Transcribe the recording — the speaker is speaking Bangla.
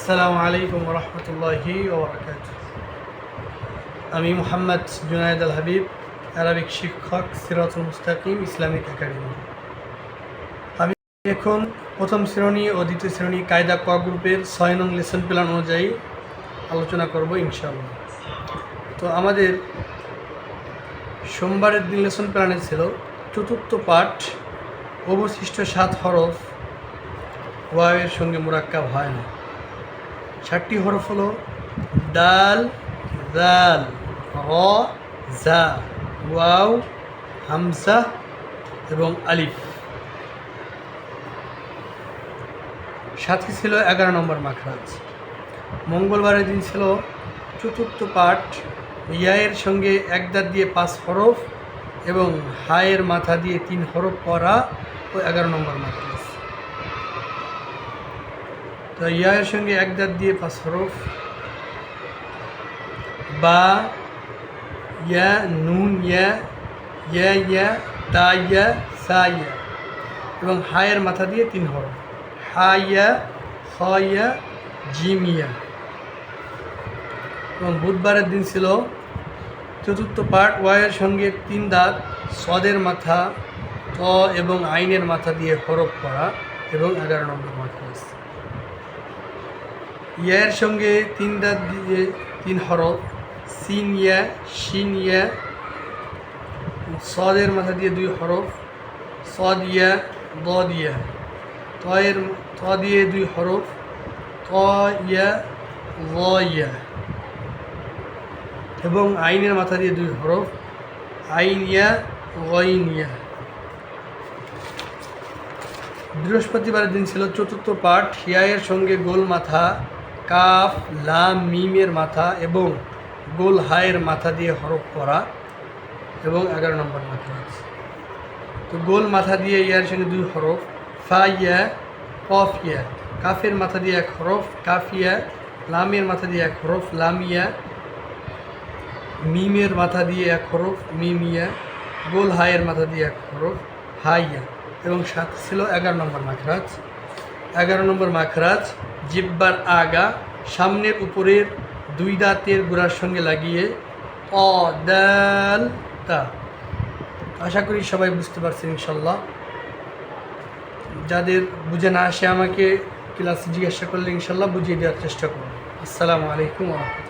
আসসালামু আলাইকুম রহমতুল্লাহি আমি মোহাম্মদ জুনায়দ আল হাবিব, আরবিক শিক্ষক সিরাতুল মুস্তাকিম ইসলামিক একাডেমি। আমি এখন প্রথম শ্রেণি ও দ্বিতীয় শ্রেণি কায়দা ক গ্রুপের ছয় নং লেসন প্ল্যান অনুযায়ী আলোচনা করব ইনশাআল্লাহ। তো আমাদের সোমবারের দিন লেসন প্ল্যানে ছিল চতুর্থ পাঠ, অবশিষ্ট সাত হরফ ওয়াওয়ের সঙ্গে মোরাক্কাব হয় না। চারটি হরফ হলো দাল দাল, র, জা, ওয়াও, হামসা এবং আলিফ। সাথে ছিল এগারো নম্বর মাখরাজ। মঙ্গলবারের দিন ছিল চতুর্থ পাঠ। ইয়ায়ের সঙ্গে এক দাঁত দিয়ে পাঁচ হরফ এবং হায়ের মাথা দিয়ে তিন হরফ পড়া ও এগারো নম্বর মাখরাজ। তো ইয়ায়ের সঙ্গে এক দাঁত দিয়ে পাঁচ হরফ, বা, ইয়া, নুন, ইয়া ইয়া ইয়া, তা, ইয়া, সা, ইয়া, এবং হায়ের মাথা দিয়ে তিন হরফ। হা, ইয়া, খ, ইয়া, জিম, ইয়া। এবং বুধবারের দিন ছিল চতুর্থ পাঠ ওয়াইয়ের সঙ্গে তিন দাঁত, সদের মাথা, ত এবং আইনের মাথা দিয়ে হরফ করা এবং এগারো নম্বর মাথা আছে ইয়ার সঙ্গে তিন দাঁত দিয়ে, তিন হরফ সিন ইয়া শিন ইয়া সদের মাথা দিয়ে দুই হরফ সদ ইয়া দ দিয়া তয়ের ত দিয়ে দুই হরফ ত ইয়া, ল ইয়া। এবং আইনের মাথা দিয়ে দুই হরফ আইন ইয়া, গইন ইয়া। বৃহস্পতিবারের দিন ছিল চতুর্থ পাঠ, হিয়ায়ের সঙ্গে গোল মাথা কাফ, লাম, মিমের মাথা এবং গোল হায়ের মাথা দিয়ে হরফ করা এবং এগারো নম্বর মাথা আছে। তো গোল মাথা দিয়ে ইয়ার সঙ্গে দুই হরফ, ফা, ইয়া, কফ, ইয়া। কাফের মাথা দিয়ে এক হরফ কাফিয়া লামের মাথা দিয়ে এক হরফ লামিয়া মিমের মাথা দিয়ে এক হরফ মিমিয়া গোল হায়ের মাথা দিয়ে এক হরফ হাইয়া এবং সাথে ছিল এগারো নম্বর মাখরাজ। এগারো নম্বর মাখরাজ, জিব্বার আগা, সামনের উপরের দুই দাঁতের গোড়ার সঙ্গে লাগিয়ে অ দাল তা আশা করি সবাই বুঝতে পারছেন ইনশাল্লাহ। যাদের বুঝে না আসে আমাকে ক্লাসে জিজ্ঞাসা করলে ইনশাল্লাহ বুঝিয়ে দেওয়ার চেষ্টা করুন আসসালামু আলাইকুম রহমতুল্লাহ।